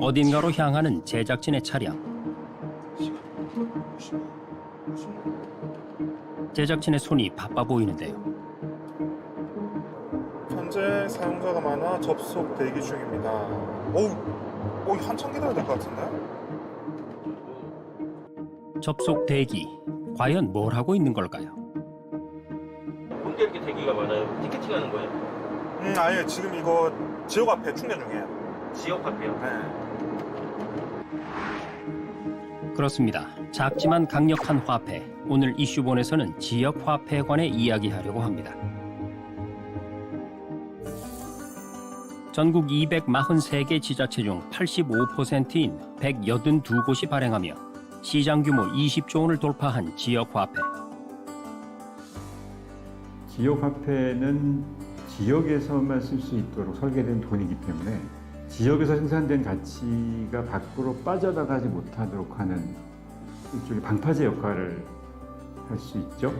어딘가로 향하는 제작진의 차량. 제작진의 손이 바빠 보이는데요. 현재 사용자가 많아 접속 대기 중입니다. 어우, 어, 한참 기다려야 될 것 같은데? 접속 대기. 과연 뭘 하고 있는 걸까요? 언제 이렇게 대기가 많아요? 티켓팅 하는 거예요? 음, 아예 지금 이거 지역 앞에 충전 중이에요. 지역 화폐요? 네. 그렇습니다. 작지만 강력한 화폐. 오늘 이슈본에서는 지역 화폐에 관해 이야기하려고 합니다. 전국 243개 지자체 중 85%인 182곳이 발행하며 시장 규모 20조 원을 돌파한 지역 화폐. 지역 화폐는 지역에서만 쓸 수 있도록 설계된 돈이기 때문에 지역에서 생산된 가치가 밖으로 빠져나가지 못하도록 하는 일종의 방파제 역할을 할 수 있죠.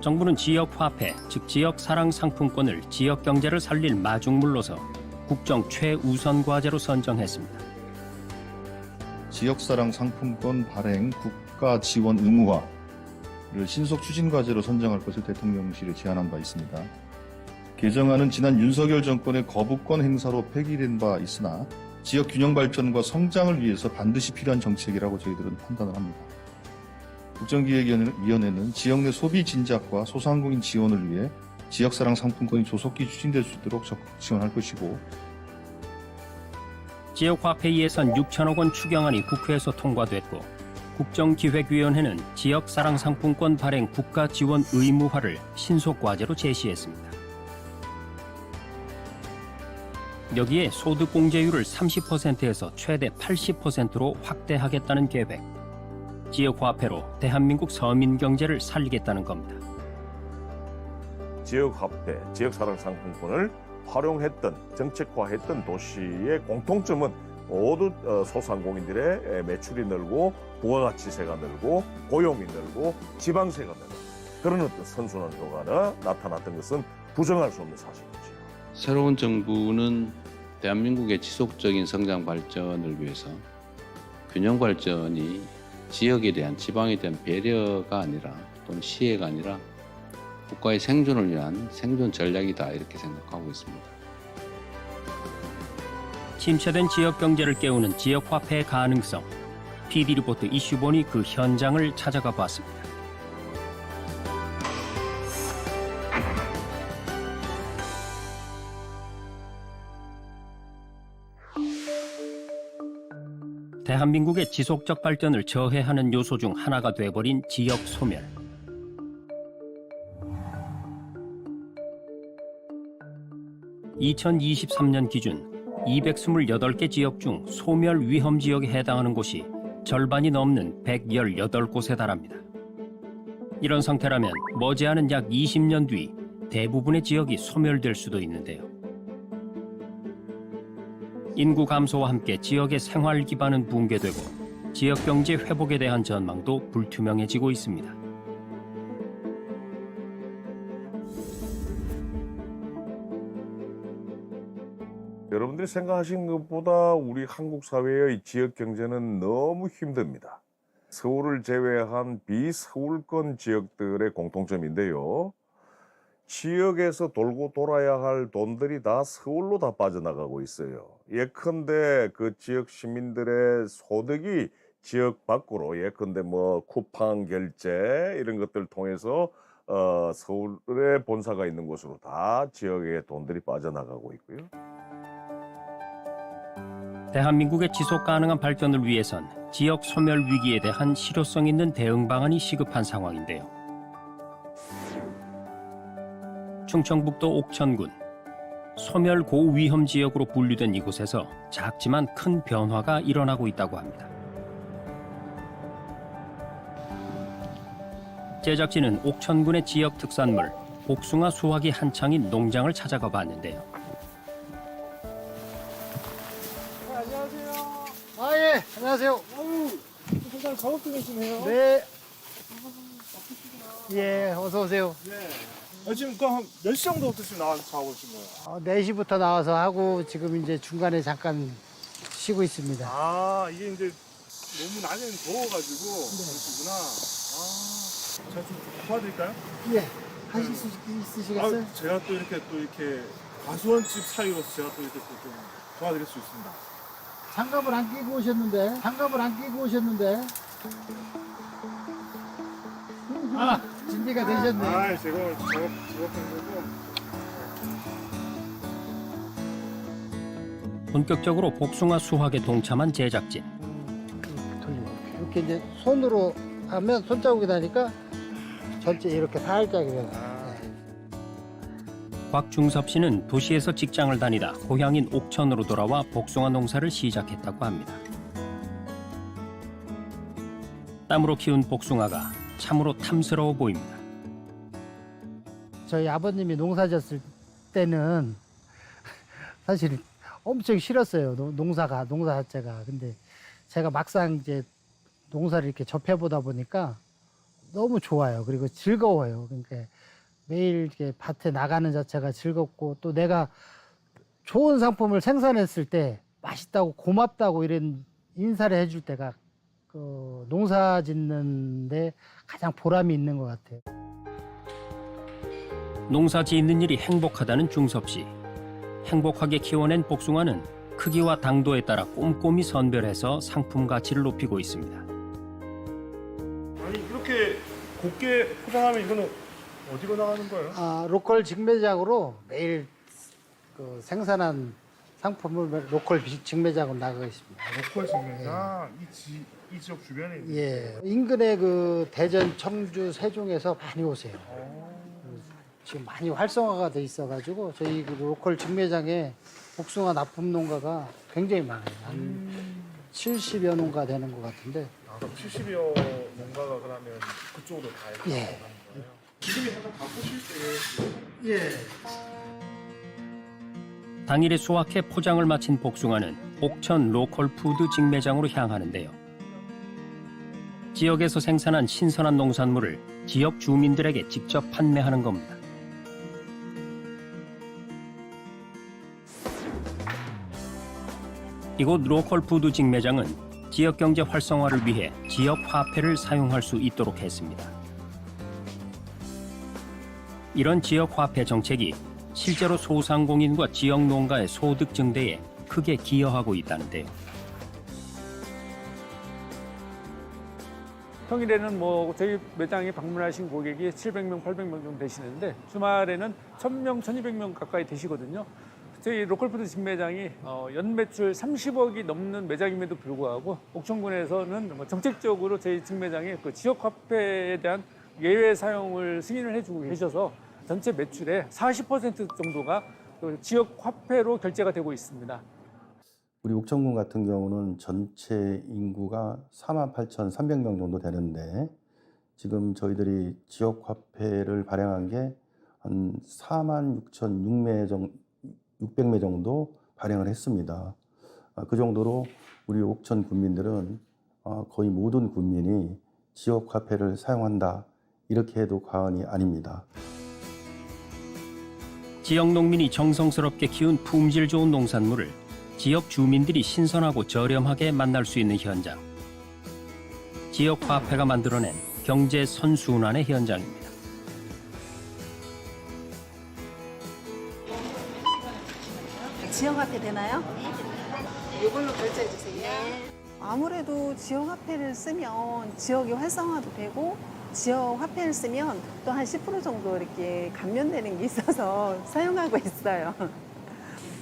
정부는 지역 화폐, 즉 지역 사랑 상품권을 지역 경제를 살릴 마중물로서 국정 최우선 과제로 선정했습니다. 지역 사랑 상품권 발행 국가 지원 의무화를 신속 추진 과제로 선정할 것을 대통령실에 제안한 바 있습니다. 개정안은 지난 윤석열 정권의 거부권 행사로 폐기된 바 있으나 지역 균형 발전과 성장을 위해서 반드시 필요한 정책이라고 저희들은 판단을 합니다. 국정기획위원회는 지역 내 소비 진작과 소상공인 지원을 위해 지역사랑 상품권이 조속히 추진될 수 있도록 적극 지원할 것이고 지역 화폐 예산 6천억 원 추경안이 국회에서 통과됐고 국정기획위원회는 지역 사랑 상품권 발행 국가 지원 의무화를 신속 과제로 제시했습니다. 여기에 소득 공제율을 30%에서 최대 80%로 확대하겠다는 계획. 지역 화폐로 대한민국 서민 경제를 살리겠다는 겁니다. 지역 화폐, 지역 사랑 상품권을 활용했던 정책화했던 도시의 공통점은 모두 어, 소상공인들의 매출이 늘고 부가가치세가 늘고 고용이 늘고 지방세가 늘고 그런 어떤 선순환 효과가 나타났던 것은 부정할 수 없는 사실이죠. 새로운 정부는 대한민국의 지속적인 성장 발전을 위해서 균형 발전이 지역에 대한 지방에 대한 배려가 아니라 또는 시혜가 아니라 국가의 생존을 위한 생존 전략이다 이렇게 생각하고 있습니다. 침체된 지역 경제를 깨우는 지역 화폐의 가능성. PD 리포트 이슈본이 그 현장을 찾아가 봤습니다. 대한민국의 지속적 발전을 저해하는 요소 중 하나가 돼버린 지역 소멸. (2023년) 기준 228개 지역 중 소멸 위험 지역에 해당하는 곳이 절반이 넘는 118곳에 달합니다. 이런 상태라면 머지않은 약 20년 뒤 대부분의 지역이 소멸될 수도 있는데요. 인구 감소와 함께 지역의 생활 기반은 붕괴되고 지역 경제 회복에 대한 전망도 불투명해지고 있습니다. 여러분들이 생각하신 것보다 우리 한국 사회의 지역 경제는 너무 힘듭니다. 서울을 제외한 비서울권 지역들의 공통점인데요. 지역에서 돌고 돌아야 할 돈들이 다 서울로 다 빠져나가고 있어요. 예컨대 그 지역 시민들의 소득이 지역 밖으로 예컨대 뭐 쿠팡 결제 이런 것들 통해서 어, 서울에 본사가 있는 곳으로 다 지역의 돈들이 빠져나가고 있고요. 대한민국의 지속 가능한 발전을 위해선 지역 소멸 위기에 대한 실효성 있는 대응 방안이 시급한 상황인데요. 충청북도 옥천군 소멸 고위험 지역으로 분류된 이곳에서 작지만 큰 변화가 일어나고 있다고 합니다. 제작진은 옥천군의 지역 특산물 복숭아 수확이 한창인 농장을 찾아가 봤는데요. 아, 예, 안녕하세요. 어우, 굉장히 작업도 계시네요. 네. 예, 어서 오세요. 네. 아, 지금 그몇 시 정도부터 지금 나와서 자고 계신 거예요? 어, 4시부터 나와서 하고 지금 이제 중간에 잠깐 쉬고 있습니다. 아 이게 이제 너무 낮에는 더워가지고 그러시구나. 아 제가 좀 도와드릴까요? 예. 하실 수 있으시겠어요? 아, 제가 또 이렇게 또 이렇게 가수원집 사이로서 제가 또 이렇게 또 좀 도와드릴 수 있습니다. 장갑을 안 끼고 오셨는데. 장갑을 안 끼고 오셨는데. 아, 준비가 되셨네. 아 제가 오늘 작업 작업한 거고. 본격적으로 복숭아 수확에 동참한 제작진. 돌리고 이렇게 이제 손으로 하면 손자국이 나니까 전체 이렇게 살짝 이렇게. 곽중섭 씨는 도시에서 직장을 다니다 고향인 옥천으로 돌아와 복숭아 농사를 시작했다고 합니다. 땀으로 키운 복숭아가 참으로 탐스러워 보입니다. 저희 아버님이 농사 졌을 때는 사실 엄청 싫었어요. 노- 농사가 농사 자체가. 근데 제가 막상 이제 농사를 이렇게 접해 보다 보니까 너무 좋아요. 그리고 즐거워요. 그러니까 매일 이렇게 밭에 나가는 자체가 즐겁고 또 내가 좋은 상품을 생산했을 때 맛있다고 고맙다고 이런 인사를 해줄 때가 그 농사 짓는데 가장 보람이 있는 것 같아요. 농사 짓는 일이 행복하다는 중섭 씨. 행복하게 키워낸 복숭아는 크기와 당도에 따라 꼼꼼히 선별해서 상품 가치를 높이고 있습니다. 아니 이렇게 곱게 포장하면 이거는 어디로 나가는 거예요? 아, 로컬 직매장으로 매일 그 생산한 상품을 로컬 비- 직매장으로 나가고 있습니다. 로컬 직매장 이, 지, 이 지역 주변에 있는 예. 인근의 그 대전, 청주, 세종에서 많이 오세요. 지금 많이 활성화가 돼 있어가지고 저희 그 로컬 직매장에 복숭아 납품 농가가 굉장히 많아요. 한 70여 농가 되는 것 같은데. 아, 그럼 70여 농가가 그러면 그쪽으로 다 이렇게 예. 가는 거예요? 지금이 한번 바꾸실 때 예. 당일에 수확해 포장을 마친 복숭아는 옥천 로컬 푸드 직매장으로 향하는데요. 지역에서 생산한 신선한 농산물을 지역 주민들에게 직접 판매하는 겁니다. 이곳 로컬 푸드 직매장은 지역 경제 활성화를 위해 지역 화폐를 사용할 수 있도록 했습니다. 이런 지역 화폐 정책이 실제로 소상공인과 지역 농가의 소득 증대에 크게 기여하고 있다는데요. 평일에는 뭐 저희 매장에 방문하신 고객이 700명, 800명 정도 되시는데 주말에는 1000명, 1200명 가까이 되시거든요. 저희 로컬푸드 직매장이 어, 연 매출 30억이 넘는 매장임에도 불구하고 옥천군에서는 뭐 정책적으로 저희 직매장에 그 지역 화폐에 대한 예외 사용을 승인을 해주고 계셔서 전체 매출의 40% 정도가 그 지역 화폐로 결제가 되고 있습니다. 우리 옥천군 같은 경우는 전체 인구가 48,300명 정도 되는데 지금 저희들이 지역 화폐를 발행한 게 한 46,600매 정도 600매 정도 발행을 했습니다. 아, 그 정도로 우리 옥천 군민들은 아, 거의 모든 군민이 지역 화폐를 사용한다 이렇게 해도 과언이 아닙니다. 지역 농민이 정성스럽게 키운 품질 좋은 농산물을 지역 주민들이 신선하고 저렴하게 만날 수 있는 현장. 지역 화폐가 만들어낸 경제 선순환의 현장입니다. 지역 화폐 되나요? 이걸로 결제해 주세요. 아무래도 지역 화폐를 쓰면 지역이 활성화도 되고 지역 화폐를 쓰면 또 한 10% 정도 이렇게 감면되는 게 있어서 사용하고 있어요.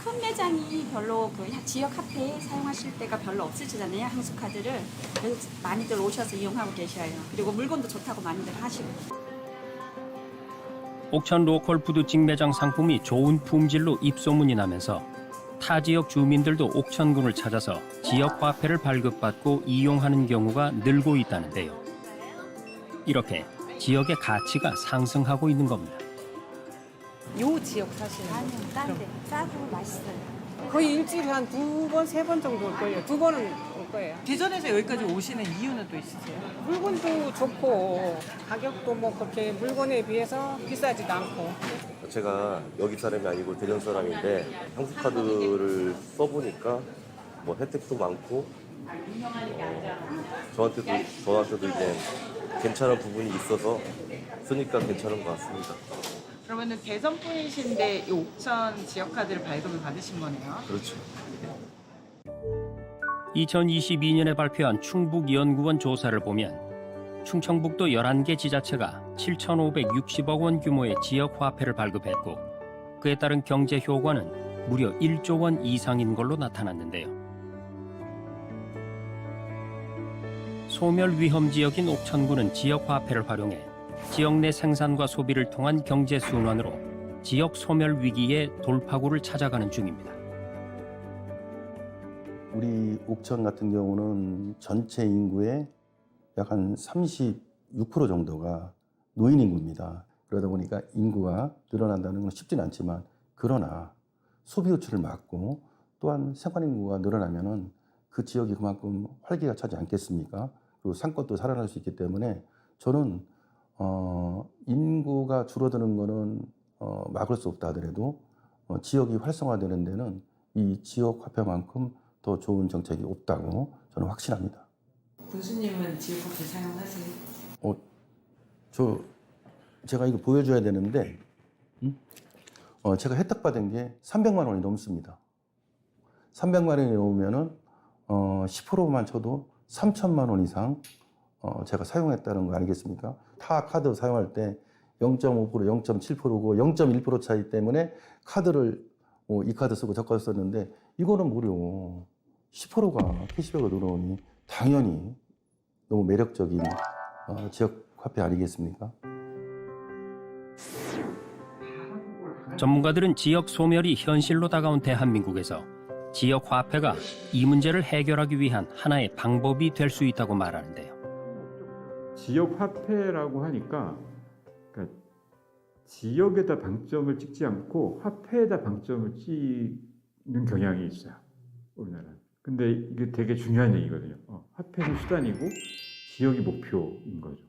큰 매장이 별로 그 지역 화폐 사용하실 때가 별로 없으시잖아요. 항수 카드를. 그래서 많이들 오셔서 이용하고 계셔요. 그리고 물건도 좋다고 많이들 하시고. 옥천 로컬 푸드 직매장 상품이 좋은 품질로 입소문이 나면서 타 지역 주민들도 옥천군을 찾아서 지역 화폐를 발급받고 이용하는 경우가 늘고 있다는데요. 이렇게 지역의 가치가 상승하고 있는 겁니다. 요 지역 사시는 아니요, 딴 데. 싸고 맛있어요. 거의 일주일에 한 두 번, 세 번 정도 올 거예요. 두 번은 올 거예요. 대전에서 여기까지 오시는 이유는 또 있으세요? 물건도 좋고 가격도 뭐 그렇게 물건에 비해서 비싸지도 않고 제가 여기 사람이 아니고 대전 사람인데 한국 카드를 써보니까 뭐 혜택도 많고 어, 저한테도 저한테도 이제 괜찮은 부분이 있어서 쓰니까 괜찮은 것 같습니다. 그러면은 대전 분이신데 이 옥천 지역 카드를 발급을 받으신 거네요. 그렇죠. 2022년에 발표한 충북 연구원 조사를 보면 충청북도 11개 지자체가 7,560억 원 규모의 지역 화폐를 발급했고 그에 따른 경제 효과는 무려 1조 원 이상인 걸로 나타났는데요. 소멸 위험 지역인 옥천군은 지역 화폐를 활용해 지역 내 생산과 소비를 통한 경제 순환으로 지역 소멸 위기의 돌파구를 찾아가는 중입니다. 우리 옥천 같은 경우는 전체 인구의 약 한 36% 정도가 노인 인구입니다. 그러다 보니까 인구가 늘어난다는 건 쉽지는 않지만 그러나 소비 호출을 막고 또한 생활 인구가 늘어나면은 그 지역이 그만큼 활기가 차지 않겠습니까? 그리고 상권도 살아날 수 있기 때문에 저는 어, 인구가 줄어드는 거는 어, 막을 수 없다 하더라도 어, 지역이 활성화되는 데는 이 지역 화폐만큼 더 좋은 정책이 없다고 저는 확신합니다. 군수님은 지역 카드 사용하세요? 어, 저 제가 이거 보여줘야 되는데, 음? 어, 제가 혜택 받은 게 300만 원이 넘습니다. 300만 원이 넘으면은 어, 10%만 쳐도 3천만 원 이상 어, 제가 사용했다는 거 아니겠습니까? 타 카드 사용할 때 0.5%, 0.7%고 0.1% 차이 때문에 카드를 어, 이 카드 쓰고 저 카드 썼는데 이거는 무료 10%가 캐시백으로 들어오니 당연히 너무 매력적인 어, 지역 화폐 아니겠습니까? 전문가들은 지역 소멸이 현실로 다가온 대한민국에서 지역 화폐가 이 문제를 해결하기 위한 하나의 방법이 될 수 있다고 말하는데요. 지역 화폐라고 하니까 그러니까 지역에다 방점을 찍지 않고 화폐에다 방점을 찍는 경향이 있어요. 우리나라는. 근데 이게 되게 중요한 얘기거든요. 어, 화폐는 수단이고 지역이 목표인 거죠.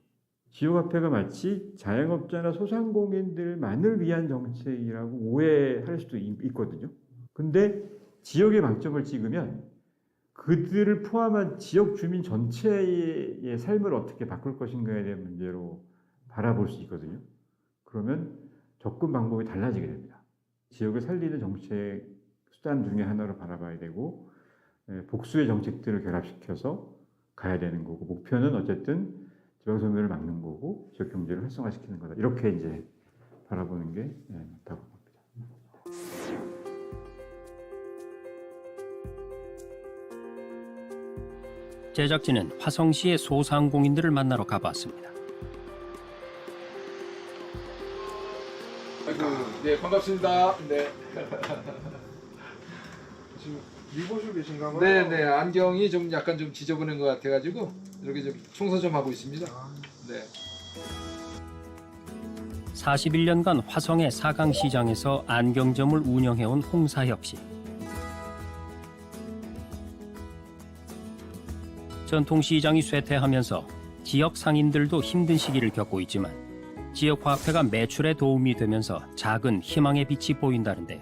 지역 화폐가 마치 자영업자나 소상공인들만을 위한 정책이라고 오해할 수도 있- 있거든요. 근데 지역에 방점을 찍으면 그들을 포함한 지역 주민 전체의 삶을 어떻게 바꿀 것인가에 대한 문제로 바라볼 수 있거든요. 그러면 접근 방법이 달라지게 됩니다. 지역을 살리는 정책 수단 중에 하나로 바라봐야 되고 예, 복수의 정책들을 결합시켜서 가야 되는 거고 목표는 어쨌든 지방 소멸을 막는 거고 지역 경제를 활성화시키는 거다. 이렇게 이제 바라보는 게 예, 맞다고 제작진은 화성시의 소상공인들을 만나러 가봤습니다. 네 반갑습니다. 네. 지금 일 보시고 계신가 봐요. 네, 네 안경이 좀 약간 좀 지저분한 것 같아 가지고 이렇게 좀 청소 좀 하고 있습니다. 네. 41년간 화성의 사강 시장에서 안경점을 운영해온 홍사혁 씨. 전통시장이 쇠퇴하면서 지역 상인들도 힘든 시기를 겪고 있지만 지역 화폐가 매출에 도움이 되면서 작은 희망의 빛이 보인다는데요.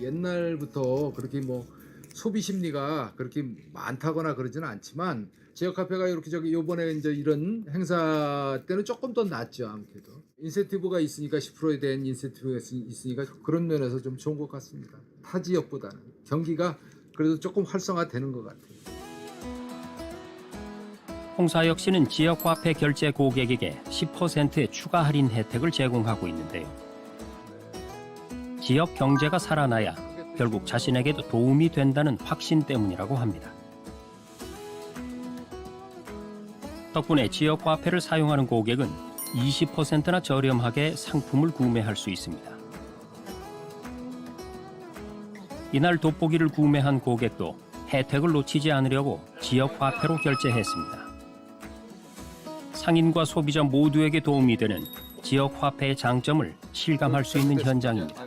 옛날부터 그렇게 뭐 소비 심리가 그렇게 많다거나 그러지는 않지만 지역 카페가 이렇게 저기 요번에 이제 이런 행사 때는 조금 더 낫죠 아무래도 인센티브가 있으니까 10%에 대한 인센티브가 있- 있으니까 그런 면에서 좀 좋은 것 같습니다 타 지역보다는 경기가 그래도 조금 활성화되는 것 같아요. 홍사혁 씨는 지역 화폐 결제 고객에게 10%의 추가 할인 혜택을 제공하고 있는데요. 지역 경제가 살아나야 결국 자신에게도 도움이 된다는 확신 때문이라고 합니다. 덕분에 지역 화폐를 사용하는 고객은 20%나 저렴하게 상품을 구매할 수 있습니다. 이날 돋보기를 구매한 고객도 혜택을 놓치지 않으려고 지역 화폐로 결제했습니다. 상인과 소비자 모두에게 도움이 되는 지역 화폐의 장점을 실감할 수 있는 현장입니다.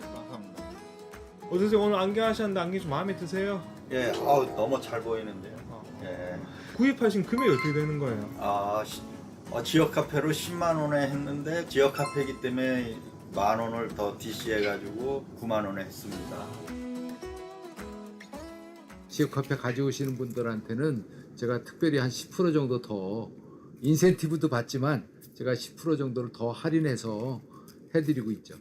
어떠세요? 오늘 안경 하셨는데 안경이 좀 마음에 드세요? 예, 아우 너무 잘 보이는데요. 어. 예. 구입하신 금액이 어떻게 되는 거예요? 아, 시- 어, 지역 카페로 10만 원에 했는데 지역 카페이기 때문에 만 원을 더 DC해 가지고 9만 원에 했습니다. 지역 카페 가져오시는 분들한테는 제가 특별히 한 10% 정도 더 인센티브도 받지만 제가 10% 정도를 더 할인해서 해드리고 있죠.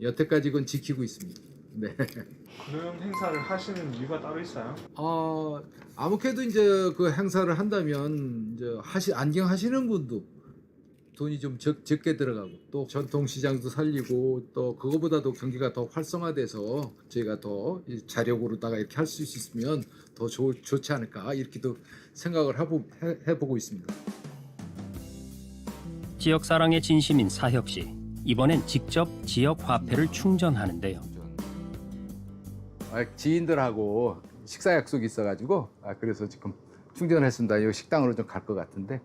여태까지 그건 지키고 있습니다. 네. 그런 행사를 하시는 이유가 따로 있어요? 어, 아무래도 이제 그 행사를 한다면 이제 하시 안경 하시는 분도 돈이 좀 적, 적게 들어가고 또 전통 시장도 살리고 또 그거보다도 경기가 더 활성화돼서 저희가 더이 자력으로다가 이렇게 할 수 있으면 더 좋, 좋지 않을까 이렇게도 생각을 해보, 해, 해보고 있습니다. 지역 사랑의 진심인 사혁 씨. 이번엔 직접 지역 화폐를 충전하는데요. 아, 지인들하고 식사 약속이 있어가지고 아, 그래서 지금 충전했습니다. 여기 식당으로 좀 갈 것 같은데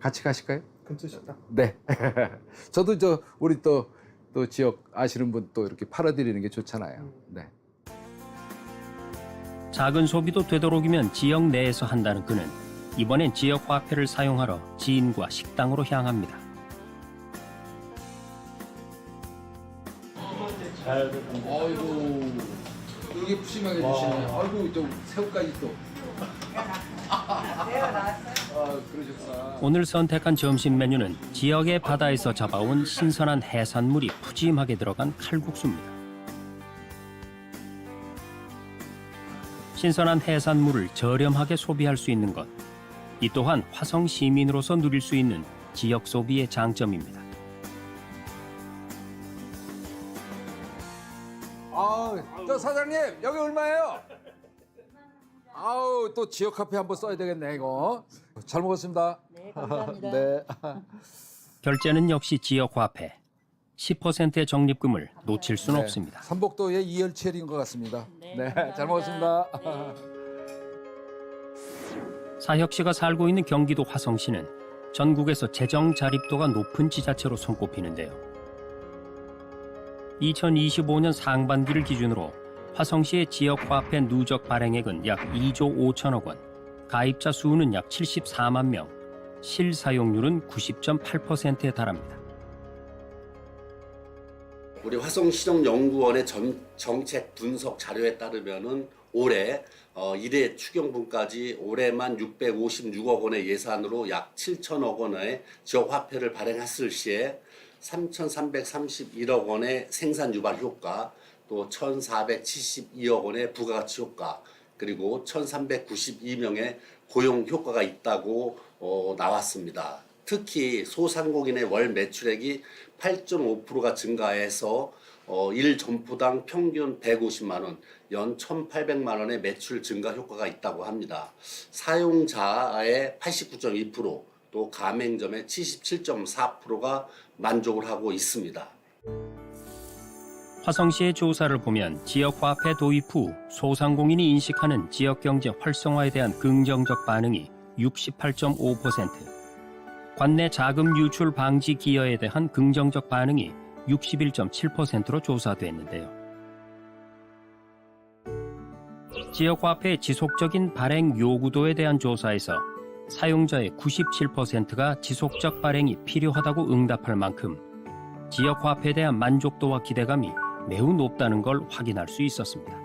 같이 가실까요? 근처 식당? 네. 저도 저 우리 또 또 지역 아시는 분 또 이렇게 팔아드리는 게 좋잖아요. 네. 작은 소비도 되도록이면 지역 내에서 한다는 그는 이번엔 지역 화폐를 사용하러 지인과 식당으로 향합니다. 아이고 이게 푸짐하게 주시네. 아이고 좀 새우까지 또. 아 그러셨구나. 오늘 선택한 점심 메뉴는 지역의 바다에서 잡아온 신선한 해산물이 푸짐하게 들어간 칼국수입니다. 신선한 해산물을 저렴하게 소비할 수 있는 것. 이 또한 화성 시민으로서 누릴 수 있는 지역 소비의 장점입니다. 아, 저 사장님 여기 얼마예요? 아우 또 지역 카페 한번 써야 되겠네 이거. 잘 먹었습니다. 네 감사합니다. 네. 결제는 역시 지역 화폐. 10%의 적립금을 놓칠 수는 네. 없습니다. 삼복도의 이열치열인 것 같습니다. 네, 잘 먹었습니다. 사혁 씨가 살고 있는 경기도 화성시는 전국에서 재정 자립도가 높은 지자체로 손꼽히는데요. 2025년 상반기를 기준으로 화성시의 지역 화폐 누적 발행액은 약 2조 5천억 원, 가입자 수는 약 74만 명, 실사용률은 90.8%에 달합니다. 우리 화성시정연구원의 전, 정책 분석 자료에 따르면은 올해 어, 1회 추경분까지 올해만 656억 원의 예산으로 약 7천억 원의 지역 화폐를 발행했을 시에 3,331억 원의 생산 유발 효과, 또 1,472억 원의 부가가치 효과, 그리고 1,392명의 고용 효과가 있다고 어, 나왔습니다. 특히 소상공인의 월 매출액이 8.5%가 증가해서 어, 일 점포당 평균 150만 원, 연 1,800만 원의 매출 증가 효과가 있다고 합니다. 사용자의 89.2%, 또 가맹점의 77.4%가 만족을 하고 있습니다. 화성시의 조사를 보면 지역 화폐 도입 후 소상공인이 인식하는 지역 경제 활성화에 대한 긍정적 반응이 68.5%, 관내 자금 유출 방지 기여에 대한 긍정적 반응이 61.7%로 조사됐는데요. 지역 화폐의 지속적인 발행 요구도에 대한 조사에서 사용자의 97%가 지속적 발행이 필요하다고 응답할 만큼 지역 화폐에 대한 만족도와 기대감이 매우 높다는 걸 확인할 수 있었습니다.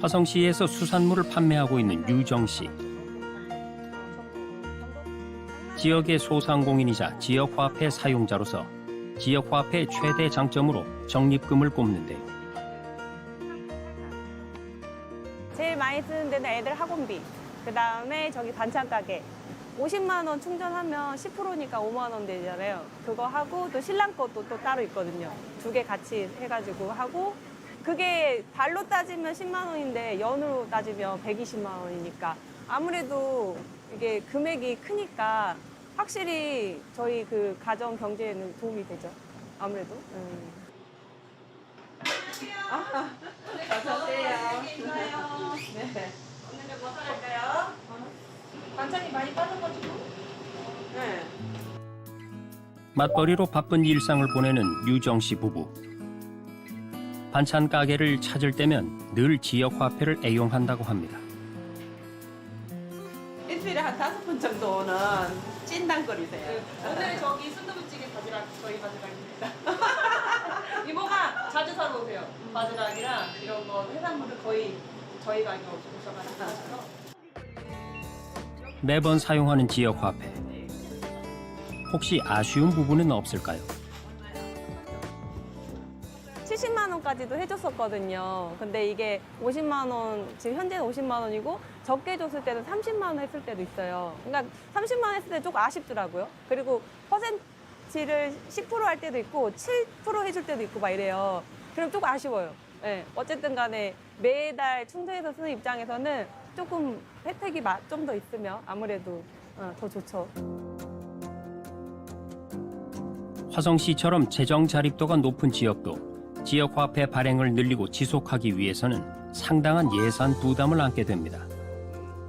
화성시에서 수산물을 판매하고 있는 유정 씨. 지역의 소상공인이자 지역 화폐 사용자로서 지역 화폐의 최대 장점으로 적립금을 꼽는데 제일 많이 쓰는 데는 애들 학원비, 그 다음에 저기 반찬 가게. 50만 원 충전하면 10%니까 5만 원 되잖아요. 그거 하고 또 신랑 것도 또 따로 있거든요. 두 개 같이 해가지고 하고 그게 달로 따지면 10만 원인데 연으로 따지면 120만 원이니까 아무래도 이게 금액이 크니까 확실히 저희 그 가정 경제에는 도움이 되죠. 아무래도. 음. 아, 어서 오세요. 네. 오늘은 뭐 할까요? 반찬이 많이 빠져가지고. 네. 맞벌이로 바쁜 일상을 보내는 유정 씨 부부. 반찬 가게를 찾을 때면 늘 지역 화폐를 애용한다고 합니다. 일주일에 한 다섯 번 정도는 찐당거리세요. 오늘 저기 순두부찌개 바지락 저희 바지락입니다. 이모가 자주 사러 오세요. 바지락이랑 이런 거 해산물을 거의 저희 가게 오셔가지고 매번 사용하는 지역 화폐. 혹시 아쉬운 부분은 없을까요? 70만 원까지도 해줬었거든요. 근데 이게 50만 원, 지금 현재는 50만 원이고 적게 줬을 때는 30만 원 했을 때도 있어요. 그러니까 30만 원 했을 때 조금 아쉽더라고요. 그리고 퍼센트를 10%할 때도 있고 7% 해줄 때도 있고 막 이래요. 그럼 조금 아쉬워요. 예, 어쨌든 간에 매달 충전해서 쓰는 입장에서는 조금 혜택이 좀 더 있으면 아무래도 어, 더 좋죠. 화성시처럼 재정 자립도가 높은 지역도 지역 화폐 발행을 늘리고 지속하기 위해서는 상당한 예산 부담을 안게 됩니다.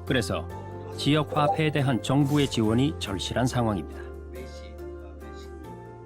그래서 지역 화폐에 대한 정부의 지원이 절실한 상황입니다.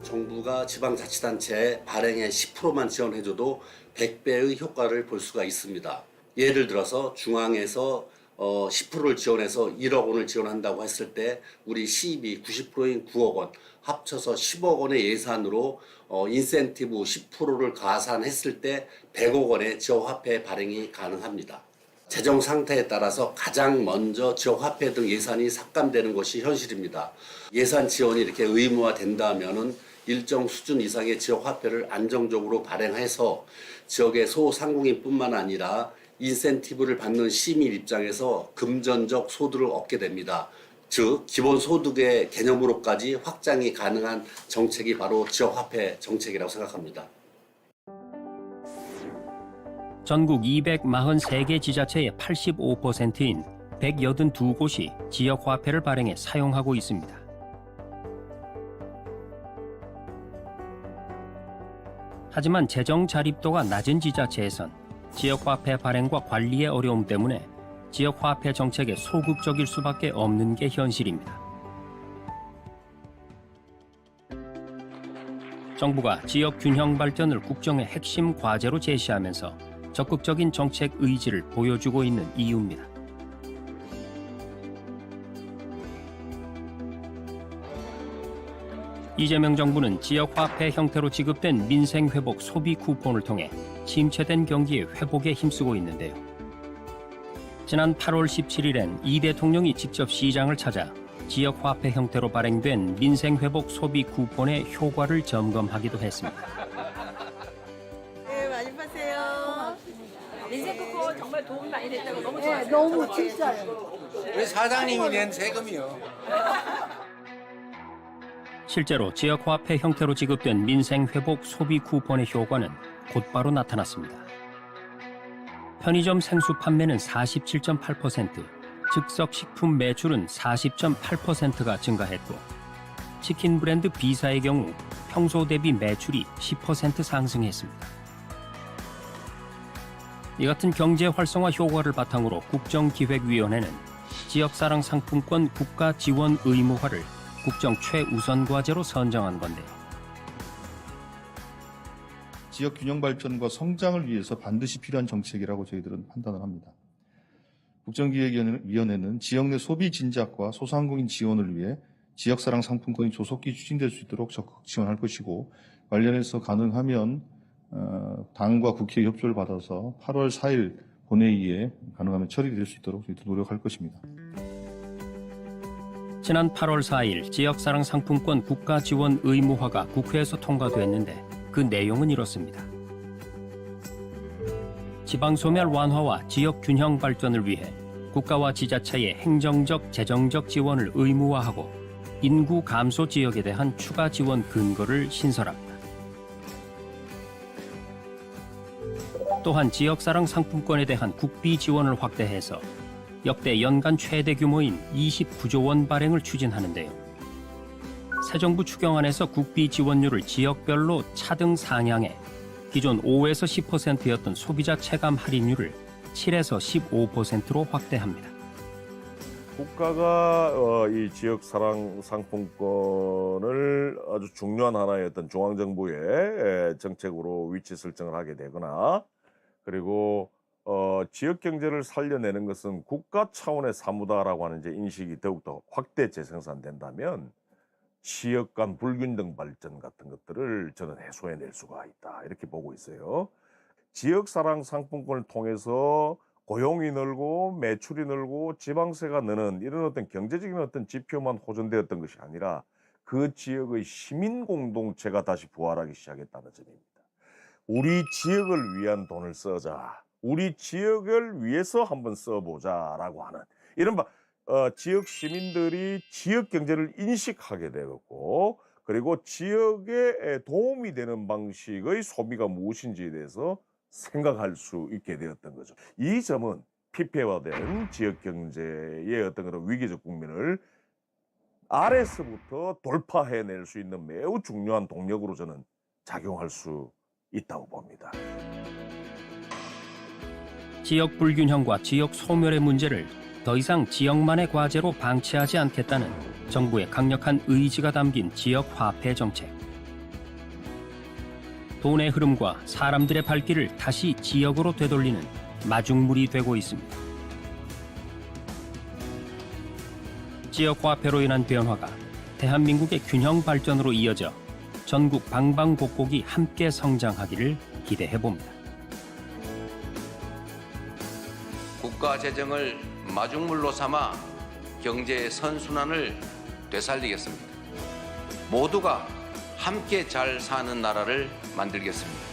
정부가 지방자치단체 발행에 10%만 지원해줘도 100배의 효과를 볼 수가 있습니다. 예를 들어서 중앙에서 어, 10%를 지원해서 1억 원을 지원한다고 했을 때 우리 시입이 90%인 9억 원 합쳐서 10억 원의 예산으로 어, 인센티브 10%를 가산했을 때 100억 원의 지역화폐 발행이 가능합니다. 재정 상태에 따라서 가장 먼저 지역화폐 등 예산이 삭감되는 것이 현실입니다. 예산 지원이 이렇게 의무화된다면은 일정 수준 이상의 지역 화폐를 안정적으로 발행해서 지역의 소상공인뿐만 아니라 인센티브를 받는 시민 입장에서 금전적 소득을 얻게 됩니다. 즉 기본 소득의 개념으로까지 확장이 가능한 정책이 바로 지역 화폐 정책이라고 생각합니다. 전국 243개 지자체의 85%인 182곳이 지역 화폐를 발행해 사용하고 있습니다. 하지만 재정 자립도가 낮은 지자체에선 지역 화폐 발행과 관리의 어려움 때문에 지역 화폐 정책에 소극적일 수밖에 없는 게 현실입니다. 정부가 지역 균형 발전을 국정의 핵심 과제로 제시하면서 적극적인 정책 의지를 보여주고 있는 이유입니다. 이재명 정부는 지역 화폐 형태로 지급된 민생 회복 소비 쿠폰을 통해 침체된 경기의 회복에 힘쓰고 있는데요. 지난 8월 17일엔 이 대통령이 직접 시장을 찾아 지역 화폐 형태로 발행된 민생 회복 소비 쿠폰의 효과를 점검하기도 했습니다. 네, 많이 파세요. 인생 쿠폰 정말 도움이 많이 됐다고 너무 네, 너무 진짜요. 우리 사장님이 낸 세금이요. 실제로 지역 화폐 형태로 지급된 민생 회복 소비 쿠폰의 효과는 곧바로 나타났습니다. 편의점 생수 판매는 47.8%, 즉석 식품 매출은 40.8%가 증가했고, 치킨 브랜드 비사의 경우 평소 대비 매출이 10% 상승했습니다. 이 같은 경제 활성화 효과를 바탕으로 국정기획위원회는 지역사랑 상품권 국가 지원 의무화를 국정 최우선 과제로 선정한 건데요. 지역 균형 발전과 성장을 위해서 반드시 필요한 정책이라고 저희들은 판단을 합니다. 국정기획위원회는 지역 내 소비 진작과 소상공인 지원을 위해 지역사랑 상품권이 조속히 추진될 수 있도록 적극 지원할 것이고 관련해서 가능하면 어, 당과 국회 협조를 받아서 8월 4일 본회의에 가능하면 처리될 수 있도록 노력할 것입니다. 지난 8월 4일 지역사랑 상품권 국가 지원 의무화가 국회에서 통과됐는데 그 내용은 이렇습니다. 지방소멸 완화와 지역 균형 발전을 위해 국가와 지자체의 행정적, 재정적 지원을 의무화하고 인구 감소 지역에 대한 추가 지원 근거를 신설합니다. 또한 지역사랑 상품권에 대한 국비 지원을 확대해서 역대 연간 최대 규모인 29조 원 발행을 추진하는데요. 새 정부 추경안에서 국비 지원율을 지역별로 차등 상향해 기존 5에서 10%였던 소비자 체감 할인율을 7에서 15%로 확대합니다. 국가가 어, 이 지역 사랑 상품권을 아주 중요한 하나의 어떤 중앙 정부의 에, 정책으로 위치 설정을 하게 되거나 그리고 어, 지역 경제를 살려내는 것은 국가 차원의 사무다라고 하는 이제 인식이 더욱더 확대 재생산된다면 지역 간 불균등 발전 같은 것들을 저는 해소해낼 수가 있다 이렇게 보고 있어요. 지역 사랑 상품권을 통해서 고용이 늘고 매출이 늘고 지방세가 느는 이런 어떤 경제적인 어떤 지표만 호전되었던 것이 아니라 그 지역의 시민 공동체가 다시 부활하기 시작했다는 점입니다. 우리 지역을 위한 돈을 써자. 우리 지역을 위해서 한번 써보자라고 하는 이런 바, 어, 지역 시민들이 지역 경제를 인식하게 되었고 그리고 지역에 도움이 되는 방식의 소비가 무엇인지에 대해서 생각할 수 있게 되었던 거죠. 이 점은 피폐화된 지역 경제의 어떤 그런 위기적 국면을 아래서부터 돌파해낼 수 있는 매우 중요한 동력으로 저는 작용할 수 있다고 봅니다. 지역 불균형과 지역 소멸의 문제를 더 이상 지역만의 과제로 방치하지 않겠다는 정부의 강력한 의지가 담긴 지역 화폐 정책. 돈의 흐름과 사람들의 발길을 다시 지역으로 되돌리는 마중물이 되고 있습니다. 지역 화폐로 인한 변화가 대한민국의 균형 발전으로 이어져 전국 방방곡곡이 함께 성장하기를 기대해 봅니다. 국가 재정을 마중물로 삼아 경제 선순환을 되살리겠습니다. 모두가 함께 잘 사는 나라를 만들겠습니다.